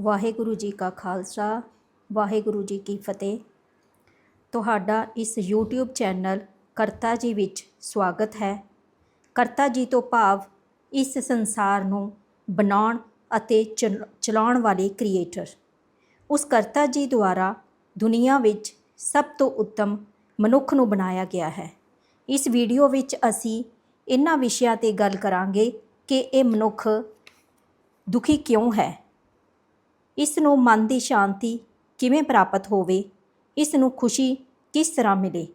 ਵਾਹਿਗੁਰੂ ਜੀ ਕਾ ਖਾਲਸਾ, ਵਾਹਿਗੁਰੂ ਜੀ ਕੀ ਫਤਿਹ। ਤੁਹਾਡਾ ਇਸ YouTube ਚੈਨਲ ਕਰਤਾ ਜੀ ਵਿੱਚ ਸਵਾਗਤ ਹੈ। ਕਰਤਾ ਜੀ ਤੋਂ ਭਾਵ ਇਸ ਸੰਸਾਰ ਨੂੰ ਬਣਾਉਣ ਅਤੇ ਚਲ- ਚਲਾਉਣ ਵਾਲੇ ਕ੍ਰੀਏਟਰ ਉਸ ਕਰਤਾ ਜੀ ਦੁਆਰਾ ਦੁਨੀਆ ਵਿੱਚ ਸਭ ਤੋਂ ਉੱਤਮ ਮਨੁੱਖ ਨੂੰ ਬਣਾਇਆ ਗਿਆ ਹੈ। ਇਸ ਵੀਡੀਓ ਵਿੱਚ ਅਸੀਂ ਇਹਨਾਂ ਵਿਸ਼ਿਆਂ ਤੇ ਗੱਲ ਕਰਾਂਗੇ ਕਿ ਇਹ ਮਨੁੱਖ ਦੁਖੀ ਕਿਉਂ ਹੈ। ਇਸ ਨੂੰ ਮਨ ਦੀ ਸ਼ਾਂਤੀ ਕਿਵੇਂ ਪ੍ਰਾਪਤ ਹੋਵੇ ਇਸ ਨੂੰ ਖੁਸ਼ੀ ਕਿਸ ਤਰ੍ਹਾਂ ਮਿਲੇ?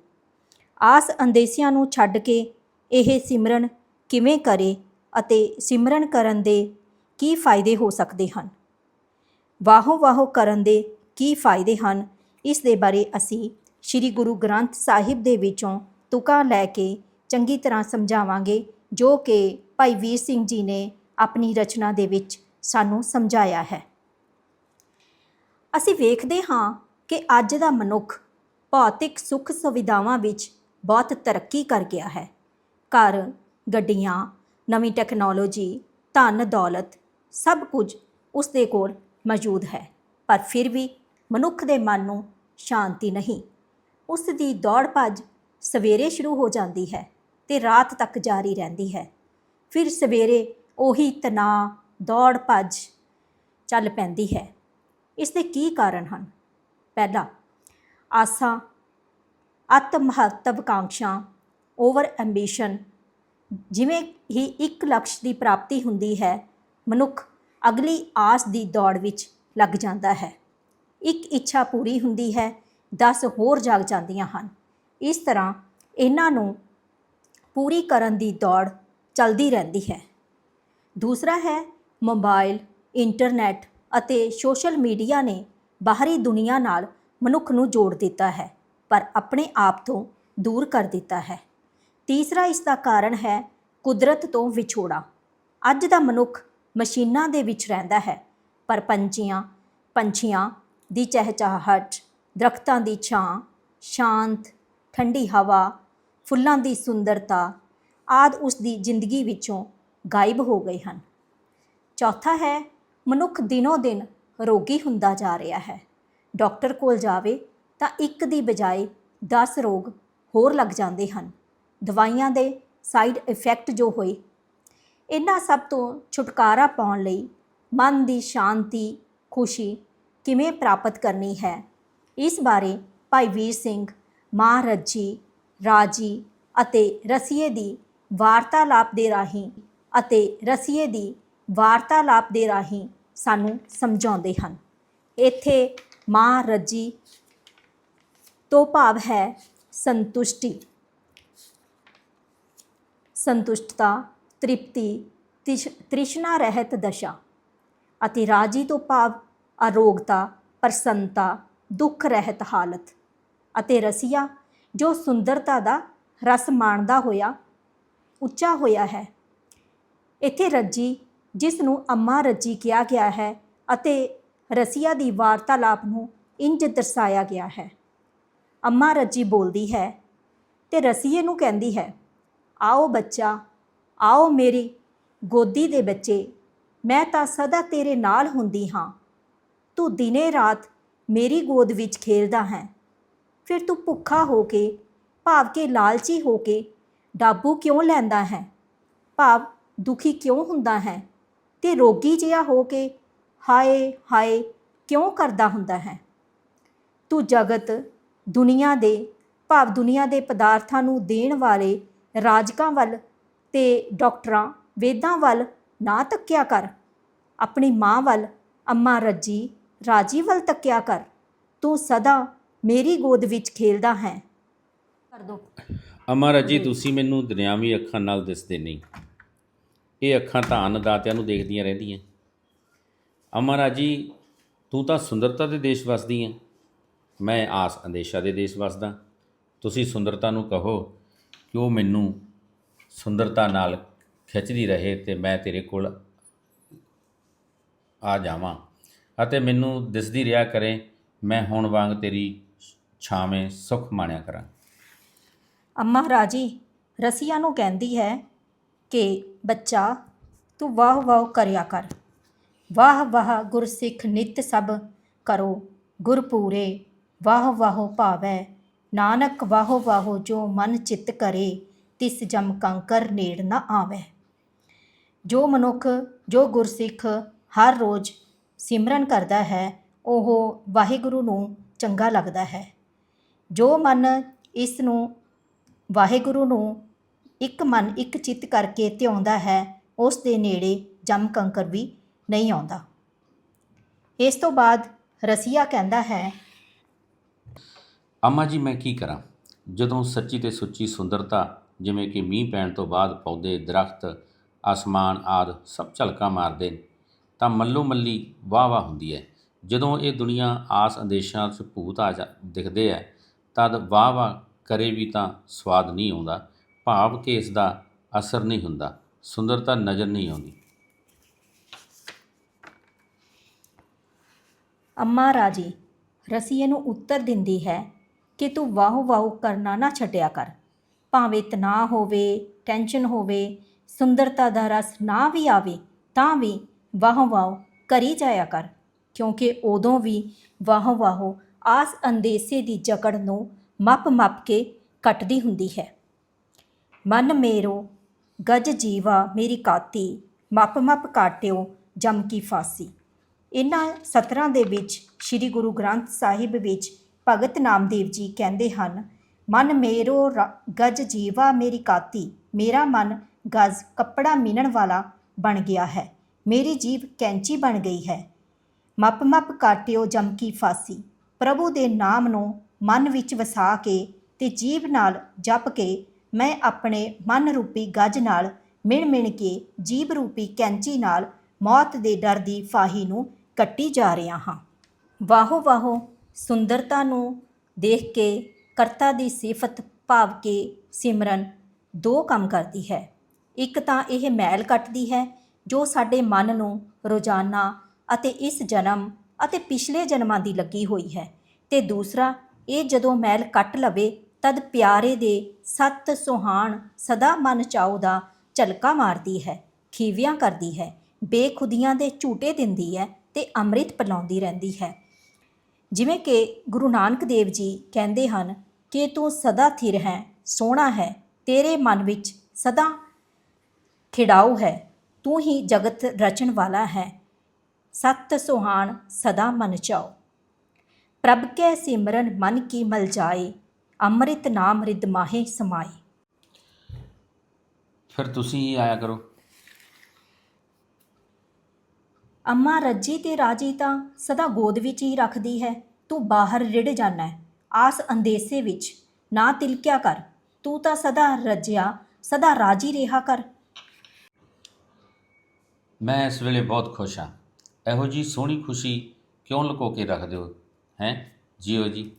ਆਸ ਅੰਦੇਸਿਆਂ ਨੂੰ ਛੱਡ ਕੇ ਇਹ ਸਿਮਰਨ ਕਿਵੇਂ ਕਰੇ ਅਤੇ ਸਿਮਰਨ ਕਰਨ ਦੇ ਕੀ ਫਾਇਦੇ ਹੋ ਸਕਦੇ ਹਨ? ਵਾਹੋ ਵਾਹੋ ਕਰਨ ਦੇ ਕੀ ਫਾਇਦੇ ਹਨ? ਇਸ ਦੇ ਬਾਰੇ ਅਸੀਂ ਸ੍ਰੀ ਗੁਰੂ ਗ੍ਰੰਥ ਸਾਹਿਬ ਦੇ ਵਿੱਚੋਂ ਤੁਕਾਂ ਲੈ ਕੇ ਚੰਗੀ ਤਰ੍ਹਾਂ ਸਮਝਾਵਾਂਗੇ, ਜੋ ਕਿ ਭਾਈ ਵੀਰ ਸਿੰਘ ਜੀ ਨੇ ਆਪਣੀ ਰਚਨਾ ਦੇ ਵਿੱਚ ਸਾਨੂੰ ਸਮਝਾਇਆ ਹੈ। ਅਸੀਂ ਵੇਖਦੇ ਹਾਂ ਕਿ ਅੱਜ ਦਾ ਮਨੁੱਖ ਭੌਤਿਕ ਸੁੱਖ ਸੁਵਿਧਾਵਾਂ ਵਿੱਚ ਬਹੁਤ ਤਰੱਕੀ ਕਰ ਗਿਆ ਹੈ। ਘਰ, ਗੱਡੀਆਂ, ਨਵੀਂ ਟੈਕਨੋਲੋਜੀ ਧਨ, ਦੌਲਤ ਸਭ ਕੁਝ ਉਸ ਦੇ ਕੋਲ ਮੌਜੂਦ ਹੈ। ਪਰ ਫਿਰ ਵੀ ਮਨੁੱਖ ਦੇ ਮਨ ਨੂੰ ਸ਼ਾਂਤੀ ਨਹੀਂ। ਉਸ ਦੀ ਦੌੜ ਭੱਜ ਸਵੇਰੇ ਸ਼ੁਰੂ ਹੋ ਜਾਂਦੀ ਹੈ ਤੇ ਰਾਤ ਤੱਕ ਜਾਰੀ ਰਹਿੰਦੀ ਹੈ। ਫਿਰ ਸਵੇਰੇ ਉਹੀ ਤਣਾਅ, ਦੌੜ ਭੱਜ ਚੱਲ ਪੈਂਦੀ ਹੈ। ਇਸ ਦੇ ਕੀ ਕਾਰਨ ਹਨ? ਪਹਿਲਾ, ਆਸਾਂ, ਅਤ ਮਹੱਤਵਕਾਂਖਿਆ ਓਵਰ ਐਂਬੀਸ਼ਨ ਜਿਵੇਂ ਹੀ ਇੱਕ ਲਕਸ਼ ਦੀ ਪ੍ਰਾਪਤੀ ਹੁੰਦੀ ਹੈ, ਮਨੁੱਖ ਅਗਲੀ ਆਸ ਦੀ ਦੌੜ ਵਿੱਚ ਲੱਗ ਜਾਂਦਾ ਹੈ। ਇੱਕ ਇੱਛਾ ਪੂਰੀ ਹੁੰਦੀ ਹੈ 10 ਹੋਰ ਜਾਗ ਜਾਂਦੀਆਂ ਹਨ। ਇਸ ਤਰ੍ਹਾਂ ਇਹਨਾਂ ਨੂੰ ਪੂਰੀ ਕਰਨ ਦੀ ਦੌੜ ਚੱਲਦੀ ਰਹਿੰਦੀ ਹੈ। ਦੂਸਰਾ ਹੈ, ਮੋਬਾਈਲ ਇੰਟਰਨੈਟ ਅਤੇ ਸੋਸ਼ਲ ਮੀਡੀਆ ਨੇ ਬਾਹਰੀ ਦੁਨੀਆ ਨਾਲ ਮਨੁੱਖ ਨੂੰ ਜੋੜ ਦਿੱਤਾ ਹੈ, ਪਰ ਆਪਣੇ ਆਪ ਤੋਂ ਦੂਰ ਕਰ ਦਿੱਤਾ ਹੈ। ਤੀਸਰਾ ਇਸ ਦਾ ਕਾਰਨ ਹੈ ਕੁਦਰਤ ਤੋਂ ਵਿਛੋੜਾ। ਅੱਜ ਦਾ ਮਨੁੱਖ ਮਸ਼ੀਨਾਂ ਦੇ ਵਿੱਚ ਰਹਿੰਦਾ ਹੈ, ਪਰ ਪੰਛੀਆਂ ਪੰਛੀਆਂ ਦੀ ਚਹਿਚਹਾਹਟ ਦਰਖਤਾਂ ਦੀ ਛਾਂ, ਸ਼ਾਂਤ, ਠੰਡੀ ਹਵਾ, ਫੁੱਲਾਂ ਦੀ ਸੁੰਦਰਤਾ ਆਦ ਉਸ ਦੀ ਜ਼ਿੰਦਗੀ ਵਿੱਚੋਂ ਗਾਇਬ ਹੋ ਗਏ ਹਨ। ਚੌਥਾ ਹੈ ਮਨੁੱਖ ਦਿਨੋ ਦਿਨ ਰੋਗੀ ਹੁੰਦਾ ਜਾ ਰਿਹਾ ਹੈ। ਡਾਕਟਰ ਕੋਲ ਜਾਵੇ ਤਾਂ ਇੱਕ ਦੀ ਬਜਾਏ 10 ਰੋਗ ਹੋਰ ਲੱਗ ਜਾਂਦੇ ਹਨ। ਦਵਾਈਆਂ ਦੇ ਸਾਈਡ ਇਫੈਕਟ ਜੋ ਹੋਏ, ਇਹਨਾਂ ਸਭ ਤੋਂ ਛੁਟਕਾਰਾ ਪਾਉਣ ਲਈ ਮਨ ਦੀ ਸ਼ਾਂਤੀ, ਖੁਸ਼ੀ ਕਿਵੇਂ ਪ੍ਰਾਪਤ ਕਰਨੀ ਹੈ? ਇਸ ਬਾਰੇ ਭਾਈ ਵੀਰ ਸਿੰਘ, ਮਾਂ ਰੱਜੀ, ਰਾਜੀ ਅਤੇ ਰਸੀਏ ਦੀ ਵਾਰਤਾਲਾਪ ਦੇ ਰਾਹੀਂ ਅਤੇ ਰਸੀਏ ਦੀ ਵਾਰਤਾਲਾਪ ਦੇ ਰਾਹੀਂ ਸਾਨੂੰ ਸਮਝਾਉਂਦੇ ਹਨ। ਇੱਥੇ ਮਾਂ ਰੱਜੀ ਤੋਂ ਭਾਵ ਹੈ ਸੰਤੁਸ਼ਟੀ। ਸੰਤੁਸ਼ਟਤਾ, ਤ੍ਰਿਪਤੀ, ਤਿਸ਼- ਤ੍ਰਿਸ਼ਨਾ ਰਹਿਤ ਦਸ਼ਾ ਅਤੇ ਰਾਜੀ ਤੋਂ ਭਾਵ ਅਰੋਗਤਾ, ਪ੍ਰਸੰਨਤਾ, ਦੁੱਖ ਰਹਿਤ ਹਾਲਤ ਅਤੇ ਰਸੀਆ ਜੋ ਸੁੰਦਰਤਾ ਦਾ ਰਸ ਮਾਣਦਾ ਹੋਇਆ, ਉੱਚਾ ਹੋਇਆ ਹੈ। ਇੱਥੇ ਰੱਜੀ ਜਿਸ ਨੂੰ ਅੰਮਾ ਰੱਜੀ ਕਿਹਾ ਗਿਆ ਹੈ ਅਤੇ ਰਸੀਆ ਦੀ ਵਾਰਤਾਲਾਪ ਨੂੰ ਇੰਜ ਦਰਸਾਇਆ ਗਿਆ ਹੈ। ਅੰਮਾ ਰੱਜੀ ਬੋਲਦੀ ਹੈ, ਤੇ ਰਸੀਏ ਨੂੰ ਕਹਿੰਦੀ ਹੈ, ਆਓ ਬੱਚਾ, ਆਓ ਮੇਰੀ ਗੋਦੀ ਦੇ ਬੱਚੇ, ਮੈਂ ਤਾਂ ਸਦਾ ਤੇਰੇ ਨਾਲ ਹੁੰਦੀ ਹਾਂ। ਤੂੰ ਦਿਨੇ ਰਾਤ ਮੇਰੀ ਗੋਦ ਵਿੱਚ ਖੇਲਦਾ ਹੈ। ਫਿਰ ਤੂੰ ਭੁੱਖਾ ਹੋ ਕੇ, ਭਾਵ ਕੇ ਲਾਲਚੀ ਹੋ ਕੇ ਡਾਬੂ ਕਿਉਂ ਲੈਂਦਾ ਹੈ? ਭਾਵ ਦੁਖੀ ਕਿਉਂ ਹੁੰਦਾ ਹੈ? ਤੇ ਰੋਗੀ ਜਿਹਾ ਹੋ ਕੇ ਹਾਏ ਹਾਏ ਕਿਉਂ ਕਰਦਾ ਹੁੰਦਾ ਹੈ? ਤੂੰ ਜਗਤ ਦੁਨੀਆ ਦੇ ਭਾਵ ਦੁਨੀਆ ਦੇ ਪਦਾਰਥਾਂ ਨੂੰ ਦੇਣ ਵਾਲੇ ਰਾਜਕਾਂ ਵੱਲ ਤੇ ਡਾਕਟਰਾਂ ਵੇਦਾਂ ਵੱਲ ਨਾ ਤੱਕਿਆ ਕਰ। ਆਪਣੀ ਮਾਂ ਵੱਲ ਅੰਮਾ ਰੱਜੀ ਰਾਜੀ ਵੱਲ ਤੱਕਿਆ ਕਰ। ਤੂੰ ਸਦਾ ਮੇਰੀ ਗੋਦ ਵਿੱਚ ਖੇਲਦਾ ਹੈ। ਕਰ ਦੋ। ਅਮਰ ਜੀ ਤੁਸੀਂ ਮੈਨੂੰ ਦੁਨਿਆਵੀ ਅੱਖਾਂ ਨਾਲ ਦਿਸਦੇ ਨਹੀਂ। ਇਹ ਅੱਖਾਂ ਤਾਂ ਅੰਨਦਾਤਿਆਂ ਨੂੰ ਦੇਖਦੀਆਂ ਰਹਿੰਦੀਆਂ। ਅਮਰ ਜੀ ਤੂੰ ਤਾਂ ਸੁੰਦਰਤਾ ਦੇ ਦੇਸ਼ ਵਸਦੀ ਹੈ ਮੈਂ ਆਸ ਅੰਦੇਸ਼ਾ ਦੇ ਦੇਸ਼ ਵਸਦਾ ਤੁਸੀਂ ਸੁੰਦਰਤਾ ਨੂੰ ਕਹੋ ਕਿ ਉਹ ਮੈਨੂੰ ਸੁੰਦਰਤਾ ਨਾਲ ਖਿੱਚਦੀ ਰਹੇ ਤੇ ਮੈਂ ਤੇਰੇ ਕੋਲ ਆ ਜਾਵਾਂ ਅਤੇ ਮੈਨੂੰ ਦਿਸਦੀ ਰਿਹਾ ਕਰੇ, ਮੈਂ ਹੁਣ ਵਾਂਗ ਤੇਰੀ ਛਾਵੇਂ ਸੁਖ ਮਾਣਿਆ ਕਰਾਂ। ਅੰਮਾ ਰਾਜੀ, ਰਸੀਆ ਨੂੰ ਕਹਿੰਦੀ ਹੈ ਕਿ ਬੱਚਾ ਤੂੰ ਵਾਹ ਵਾਹ ਕਰਿਆ ਕਰ। ਵਾਹ ਵਾਹ ਗੁਰਸਿੱਖ ਨਿਤ ਸਭ ਕਰੋ। ਗੁਰਪੂਰੇ ਵਾਹ ਵਾਹ ਭਾਵੈ। ਨਾਨਕ ਵਾਹ ਵਾਹ ਜੋ ਮਨ ਚਿੱਤ ਕਰੇ, ਤਿਸ ਜਮ ਕੰਕਰ ਨੇੜ ਨਾ ਆਵੇ। ਜੋ ਮਨੁੱਖ, ਜੋ ਗੁਰਸਿੱਖ ਹਰ ਰੋਜ਼ ਸਿਮਰਨ ਕਰਦਾ ਹੈ, ਉਹ ਵਾਹਿਗੁਰੂ ਨੂੰ ਚੰਗਾ ਲੱਗਦਾ ਹੈ। ਜੋ ਮਨ ਇਸ ਨੂੰ ਵਾਹਿਗੁਰੂ ਨੂੰ ਇੱਕ ਮਨ ਇੱਕ ਚਿੱਤ ਕਰਕੇ ਧਿਆਉਂਦਾ ਹੈ, ਉਸ ਦੇ ਨੇੜੇ ਜਮ ਕੰਕਰ ਵੀ ਨਹੀਂ ਆਉਂਦਾ। ਇਸ ਤੋਂ ਬਾਅਦ ਰਸੀਆ ਕਹਿੰਦਾ ਹੈ, ਅੰਮਾ ਜੀ, ਮੈਂ ਕੀ ਕਰਾਂ? ਜਦੋਂ ਸੱਚੀ ਤੇ ਸੁੱਚੀ ਸੁੰਦਰਤਾ, ਜਿਵੇਂ ਕਿ ਮੀਂਹ ਪੈਣ ਤੋਂ ਬਾਅਦ ਪੌਦੇ, ਦਰਖਤ ਆਸਮਾਨ ਆਦ ਸਭ ਝਲਕਾ ਮਾਰਦੇ ਨੇ, ਤਾਂ ਮੱਲੋ ਮੱਲੀ ਵਾਹ ਵਾਹ ਹੁੰਦੀ ਹੈ। ਜਦੋਂ ਇਹ ਦੁਨੀਆ ਆਸ ਅੰਦੇਸ਼ਾਂ 'ਚ ਭੂਤ ਆ ਜਾ, ਦਿਖਦੇ ਹੈ, ਤਦ ਵਾਹ ਵਾਹ ਕਰੇ ਵੀ ਤਾਂ ਸਵਾਦ ਨਹੀਂ ਆਉਂਦਾ। ਭਾਵ ਕਿ ਇਸ ਦਾ ਅਸਰ ਨਹੀਂ ਹੁੰਦਾ। ਸੁੰਦਰਤਾ ਨਜ਼ਰ ਨਹੀਂ ਆਉਂਦੀ। ਅੰਮਾ ਰਾਜੀ, ਰਸੀਏ ਨੂੰ ਉੱਤਰ ਦਿੰਦੀ ਹੈ ਕਿ ਤੂੰ ਵਾਹੋ ਵਾਹ ਕਰਨਾ ਨਾ ਛੱਡਿਆ ਕਰ। ਭਾਵੇਂ ਤਣਾਅ ਹੋਵੇ, ਟੈਨਸ਼ਨ ਹੋਵੇ, ਸੁੰਦਰਤਾ ਦਾ ਰਸ ਨਾ ਵੀ ਆਵੇ, ਤਾਂ ਵੀ ਵਾਹੋ ਵਾਹ ਕਰੀ ਜਾਇਆ ਕਰ। ਕਿਉਂਕਿ ਉਦੋਂ ਵੀ ਵਾਹੋ ਵਾਹੋ ਆਸ ਅੰਦੇਸੇ ਦੀ ਜਕੜ ਨੂੰ ਮੱਪ ਮੱਪ ਕੇ ਕੱਟਦੀ ਹੁੰਦੀ ਹੈ। ਮਨ ਮੇਰੋ, ਗਜ ਜੀਵਾ ਮੇਰੀ ਕਾਤੀ, ਮੱਪ ਮੱਪ ਕਾਟਿਓ ਜਮ ਕੀ ਫਾਸੀ। ਇਹਨਾਂ ਸਤਰਾਂ ਦੇ ਵਿੱਚ, ਸ੍ਰੀ ਗੁਰੂ ਗ੍ਰੰਥ ਸਾਹਿਬ ਵਿੱਚ ਭਗਤ ਨਾਮਦੇਵ ਜੀ ਕਹਿੰਦੇ ਹਨ, ਮਨ ਮੇਰੋ ਰ- ਗਜ ਜੀਵਾ ਮੇਰੀ ਕਾਤੀ, ਮੇਰਾ ਮਨ ਗਜ ਕੱਪੜਾ ਮਿਣਨ ਵਾਲਾ ਬਣ ਗਿਆ ਹੈ, ਮੇਰੀ ਜੀਵ ਕੈਂਚੀ ਬਣ ਗਈ ਹੈ। ਮੱਪ ਮੱਪ ਕਾਟਿਓ ਜਮ ਕੀ ਫਾਸੀ, ਪ੍ਰਭੂ ਦੇ ਨਾਮ ਨੂੰ ਮਨ ਵਿੱਚ ਵਸਾ ਕੇ ਤੇ ਜੀਵ ਨਾਲ ਜਪ ਕੇ ਮੈਂ ਆਪਣੇ ਮਨ ਰੂਪੀ ਗਜ ਨਾਲ ਮਿਣ ਮਿਣ ਕੇ ਜੀਭ ਰੂਪੀ ਕੈਂਚੀ ਨਾਲ ਮੌਤ ਦੇ ਡਰ ਦੀ ਫਾਹੀ ਨੂੰ ਕੱਟੀ ਜਾ ਰਿਹਾ ਹਾਂ। ਵਾਹੋ ਵਾਹੋ ਸੁੰਦਰਤਾ ਨੂੰ ਦੇਖ ਕੇ ਕਰਤਾ ਦੀ ਸਿਫਤ ਭਾਵ ਕੇ ਸਿਮਰਨ ਦੋ ਕੰਮ ਕਰਦੀ ਹੈ। ਇੱਕ ਤਾਂ ਇਹ ਮੈਲ ਕੱਟਦੀ ਹੈ ਜੋ ਸਾਡੇ ਮਨ ਨੂੰ ਰੋਜ਼ਾਨਾ ਅਤੇ ਇਸ ਜਨਮ ਅਤੇ ਪਿਛਲੇ ਜਨਮਾਂ ਦੀ ਲੱਗੀ ਹੋਈ ਹੈ ਤੇ ਦੂਸਰਾ ਇਹ ਜਦੋਂ ਮੈਲ ਕੱਟ ਲਵੇ ਤਦ ਪਿਆਰੇ ਦੇ ਸਤ ਸੁਹਾਣ ਸਦਾ ਮਨ ਚਾਉ ਦਾ ਝਲਕਾ ਮਾਰਦੀ ਹੈ, ਖੀਵਿਆਂ ਕਰਦੀ ਹੈ, ਬੇਖੁਦੀਆਂ ਦੇ ਝੂਟੇ ਦਿੰਦੀ ਹੈ ਤੇ ਅੰਮ੍ਰਿਤ ਪਿਲਾਉਂਦੀ ਰਹਿੰਦੀ ਹੈ। ਜਿਵੇਂ ਕਿ ਗੁਰੂ ਨਾਨਕ ਦੇਵ ਜੀ ਕਹਿੰਦੇ ਹਨ, ਕਿ ਤੂੰ ਸਦਾ ਥਿਰ ਹੈ, ਸੋਹਣਾ ਹੈ, ਤੇਰੇ ਮਨ ਵਿੱਚ ਸਦਾ ਖਿੜਾਉ ਹੈ, ਤੂੰ ਹੀ ਜਗਤ ਰਚਣ ਵਾਲਾ ਹੈ, ਸਤ ਸੁਹਾਣ ਸਦਾ ਮਨ ਚਾਓ ਪ੍ਰਭ ਕੈ ਸਿਮਰਨ ਮਨ ਕੀ ਮਲ ਜਾਏ ਅੰਮ੍ਰਿਤ ਨਾਮ ਰਿਦ ਮਾਹੇ ਸਮਾਏ ਫਿਰ ਤੁਸੀਂ ਹੀ ਆਇਆ ਕਰੋ। ਅੰਮਾ ਰੱਜੀ ਤੇ ਰਾਜੀ ਤਾਂ ਸਦਾ ਗੋਦ ਵਿੱਚ ਹੀ ਰੱਖਦੀ ਹੈ ਤੂੰ ਬਾਹਰ ਰਿੜ ਜਾਣਾ ਹੈ ਆਸ ਅੰਦੇਸੇ ਵਿੱਚ ਨਾ ਤਿਲਕਿਆ ਕਰ ਤੂੰ ਤਾਂ ਸਦਾ ਰੱਜਿਆ ਸਦਾ ਰਾਜੀ ਰਿਹਾ ਕਰ। ਮੈਂ ਇਸ ਵੇਲੇ ਬਹੁਤ ਖੁਸ਼ ਹਾਂ। ਇਹੋ ਜੀ ਸੋਹਣੀ ਖੁਸ਼ੀ ਕਿਉਂ ਲੁਕੋ ਕੇ ਰੱਖਦੇ ਹੋ ਹੈ? ਜੀਓ ਜੀ।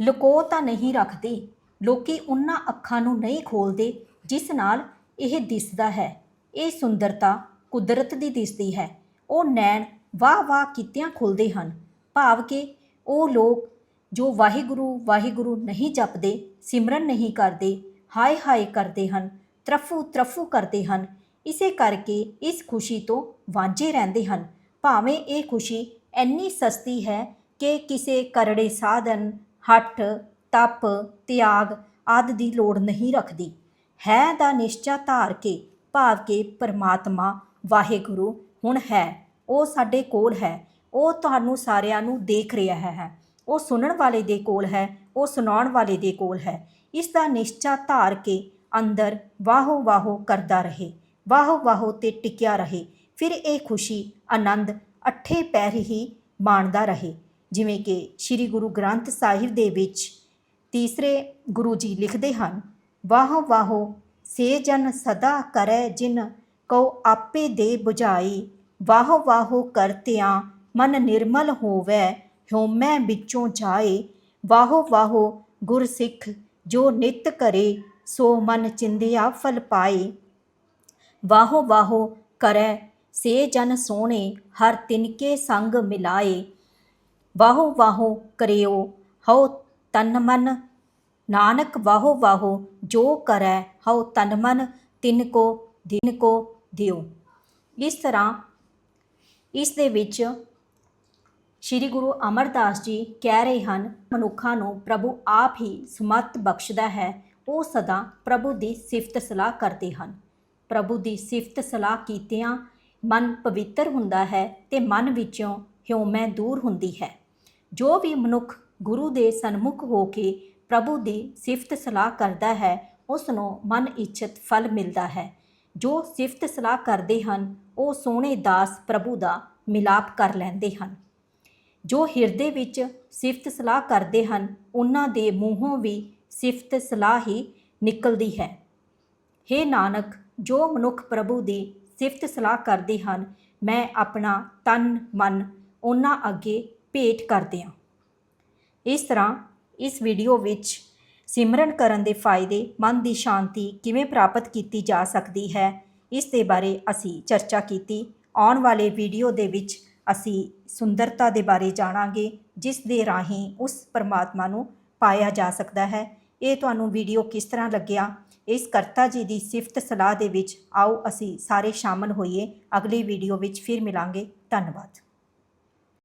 ਲੁਕੋ ਤਾਂ ਨਹੀਂ ਰੱਖਦੇ। ਲੋਕੀ ਉਹਨਾਂ ਅੱਖਾਂ ਨੂੰ ਨਹੀਂ ਖੋਲਦੇ ਜਿਸ ਨਾਲ ਇਹ ਦਿਸਦਾ ਹੈ। ਇਹ ਸੁੰਦਰਤਾ ਕੁਦਰਤ ਦੀ ਦਿਸਦੀ ਹੈ। ਉਹ ਨੈਣ ਵਾਹ ਵਾਹ ਕੀਤਿਆਂ ਖੁੱਲਦੇ ਹਨ। ਭਾਵ ਕਿ ਉਹ ਲੋਕ ਜੋ ਵਾਹਿਗੁਰੂ ਵਾਹਿਗੁਰੂ ਨਹੀਂ ਜਪਦੇ, ਸਿਮਰਨ ਨਹੀਂ ਕਰਦੇ ਹਾਏ ਹਾਏ ਕਰਦੇ ਹਨ ਤਰਫੂ ਤਰਫੂ ਕਰਦੇ ਹਨ, ਇਸੇ ਕਰਕੇ ਇਸ ਖੁਸ਼ੀ ਤੋਂ ਵਾਂਝੇ ਰਹਿੰਦੇ ਹਨ। ਭਾਵੇਂ ਇਹ ਖੁਸ਼ੀ ਇੰਨੀ ਸਸਤੀ ਹੈ ਕਿ ਕਿਸੇ ਕਰੜੇ ਸਾਧਨ ਹੱਠ, ਤਪ, ਤਿਆਗ ਆਦਿ ਦੀ ਲੋੜ ਨਹੀਂ ਰੱਖਦੀ। ਹੈ ਦਾ ਨਿਸ਼ਚਾ ਧਾਰ ਕੇ, ਭਾਵ ਕੇ ਪਰਮਾਤਮਾ ਵਾਹਿਗੁਰੂ ਹੁਣ ਹੈ। ਉਹ ਸਾਡੇ ਕੋਲ ਹੈ। ਉਹ ਤੁਹਾਨੂੰ ਸਾਰਿਆਂ ਨੂੰ ਦੇਖ ਰਿਹਾ ਹੈ। ਉਹ ਸੁਣਨ ਵਾਲੇ ਦੇ ਕੋਲ ਹੈ। ਉਹ ਸੁਣਾਉਣ ਵਾਲੇ ਦੇ ਕੋਲ ਹੈ। ਇਸ ਦਾ ਨਿਸ਼ਚਾ ਧਾਰ ਕੇ ਅੰਦਰ ਵਾਹੋ ਵਾਹੋ ਕਰਦਾ ਰਹੇ। ਵਾਹੋ ਵਾਹੋ ਤੇ ਟਿਕਿਆ ਰਹੇ। ਫਿਰ ਇਹ ਖੁਸ਼ੀ ਆਨੰਦ ਅੱਠੇ ਪੈਰ ਹੀ ਮਾਣਦਾ ਰਹੇ। ਜਿਵੇਂ ਕਿ ਸ੍ਰੀ ਗੁਰੂ ਗ੍ਰੰਥ ਸਾਹਿਬ ਦੇ ਵਿੱਚ ਤੀਸਰੇ ਗੁਰੂ ਜੀ ਲਿਖਦੇ ਹਨ, ਵਾਹ ਵਾਹੋ, ਸੇ ਜਨ ਸਦਾ ਕਰੈ ਜਿਨ ਕਉ ਆਪੇ ਦੇ 부ਝਾਈ ਵਾਹੋ ਵਾਹੋ ਕਰਤਿਆਂ ਮਨ ਨਿਰਮਲ ਹੋਵੇ ਹਉਮੈ ਵਿੱਚੋਂ ਜਾਏ। ਵਾਹੋ ਵਾਹੋ ਗੁਰ ਸਿੱਖ ਜੋ ਨਿਤ ਕਰੇ, ਸੋ ਮਨ ਚਿੰਦਿਆ ਫਲ ਪਾਏ। ਵਾਹੋ ਵਾਹੋ ਕਰੈ, ਸੇ ਜਨ ਸੋਹਣੇ ਹਰ ਤਿਨਕੇ ਸੰਗ ਮਿਲਾਏ। ਵਾਹੋ ਵਾਹੋ ਕਰਿਓ, ਹਉ ਤਨ ਮਨ। ਨਾਨਕ ਵਾਹੋ ਵਾਹੋ ਜੋ ਕਰੈ, ਹਉ ਤਨ ਮਨ। ਤਿਨ ਕੋ, ਦਿਨ ਕੋ ਦਿਓ। ਇਸ ਤਰ੍ਹਾਂ ਇਸ ਦੇ ਵਿੱਚ ਸ੍ਰੀ ਗੁਰੂ ਅਮਰਦਾਸ ਜੀ ਕਹਿ ਰਹੇ ਹਨ, ਮਨੁੱਖਾਂ ਨੂੰ ਪ੍ਰਭੂ ਆਪ ਹੀ ਸਮਤ ਬਖਸ਼ਦਾ ਹੈ। ਉਹ ਸਦਾ ਪ੍ਰਭੂ ਦੀ ਸਿਫਤ ਸਲਾਹ ਕਰਦੇ ਹਨ। ਪ੍ਰਭੂ ਦੀ ਸਿਫਤ ਸਲਾਹ ਕੀਤਿਆਂ ਮਨ ਪਵਿੱਤਰ ਹੁੰਦਾ ਹੈ ਤੇ ਮਨ ਵਿੱਚੋਂ ਹਿਉਮੈ ਦੂਰ ਹੁੰਦੀ ਹੈ। ਜੋ ਵੀ ਮਨੁੱਖ ਗੁਰੂ ਦੇ ਸਨਮੁਖ ਹੋ ਕੇ ਪ੍ਰਭੂ ਦੀ ਸਿਫਤ ਸਲਾਹ ਕਰਦਾ ਹੈ ਉਸ ਨੂੰ ਮਨ ਇੱਛਤ ਫਲ ਮਿਲਦਾ ਹੈ। ਜੋ ਸਿਫਤ ਸਲਾਹ ਕਰਦੇ ਹਨ, ਉਹ ਸੋਹਣੇ ਦਾਸ ਪ੍ਰਭੂ ਦਾ ਮਿਲਾਪ ਕਰ ਲੈਂਦੇ ਹਨ। ਜੋ ਹਿਰਦੇ ਵਿੱਚ ਸਿਫਤ ਸਲਾਹ ਕਰਦੇ ਹਨ, ਉਹਨਾਂ ਦੇ ਮੂੰਹੋਂ ਵੀ ਸਿਫਤ ਸਲਾਹ ਹੀ ਨਿਕਲਦੀ ਹੈ। हे ਨਾਨਕ, ਜੋ ਮਨੁੱਖ ਪ੍ਰਭੂ ਦੀ ਸਿਫਤ ਸਲਾਹ ਕਰਦੇ ਹਨ, ਮੈਂ ਆਪਣਾ ਤਨ, ਮਨ, ਉਹਨਾਂ ਅੱਗੇ ਭੇਟ ਕਰਦੇ ਹਾਂ। ਇਸ ਤਰ੍ਹਾਂ ਇਸ ਵੀਡੀਓ ਵਿੱਚ ਸਿਮਰਨ ਕਰਨ ਦੇ ਫਾਇਦੇ, ਮਨ ਦੀ ਸ਼ਾਂਤੀ ਕਿਵੇਂ ਪ੍ਰਾਪਤ ਕੀਤੀ ਜਾ ਸਕਦੀ ਹੈ, ਇਸ ਦੇ ਬਾਰੇ ਅਸੀਂ ਚਰਚਾ ਕੀਤੀ। ਆਉਣ ਵਾਲੇ ਵੀਡੀਓ ਦੇ ਵਿੱਚ ਅਸੀਂ ਸੁੰਦਰਤਾ ਦੇ ਬਾਰੇ ਜਾਣਾਂਗੇ, ਜਿਸ ਦੇ ਰਾਹੀਂ ਉਸ ਪਰਮਾਤਮਾ ਨੂੰ ਪਾਇਆ ਜਾ ਸਕਦਾ ਹੈ। ਇਹ ਤੁਹਾਨੂੰ ਵੀਡੀਓ ਕਿਸ ਤਰ੍ਹਾਂ ਲੱਗਿਆ? ਇਸ ਕਰਤਾ ਜੀ ਦੀ ਸਿਫਤ ਸਲਾਹ ਦੇ ਵਿੱਚ ਆਓ, ਅਸੀਂ ਸਾਰੇ ਸ਼ਾਮਲ ਹੋਈਏ। ਅਗਲੀ ਵੀਡੀਓ ਵਿੱਚ ਫਿਰ ਮਿਲਾਂਗੇ। ਧੰਨਵਾਦ।